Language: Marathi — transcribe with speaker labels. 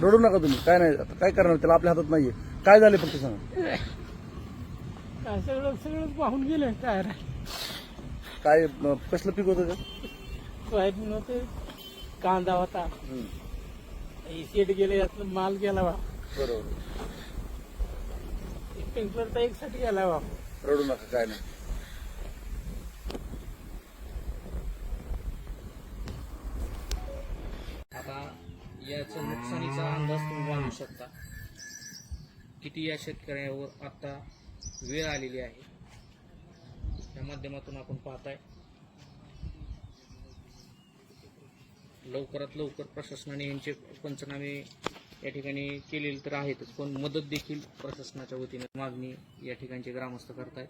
Speaker 1: रडू नका तुम्ही. काय नाही आता काय करणार त्याला? आपल्या हातात नाहीये. काय झाले फक्त सांगा.
Speaker 2: काय सगळं सगळं वाहून गेलं काय
Speaker 1: काय अं, कसलं पीक होतं
Speaker 2: सोयाबीन होते कांदा होता.
Speaker 1: हं.
Speaker 2: हे शेट गेले यातलं माल गेला बा.
Speaker 1: बरोबर.
Speaker 2: एक पिंकलरचा एक साठी गेला बा.
Speaker 1: रडू नका काय नाही
Speaker 3: आता याचं नुकसानीचा अंदाज तुम्ही बांधू शकता. किती या शेतकऱ्यावर आता वेळ आलेली आहे? त्या माध्यमातून आपण पाहताय. लवकरात लवकर प्रशासनाने यांचे पंचनामे या ठिकाणी केलेले तर आहेतच पण मदत देखील प्रशासनाच्या वतीने मागणी या ठिकाणचे ग्रामस्थ करतायत.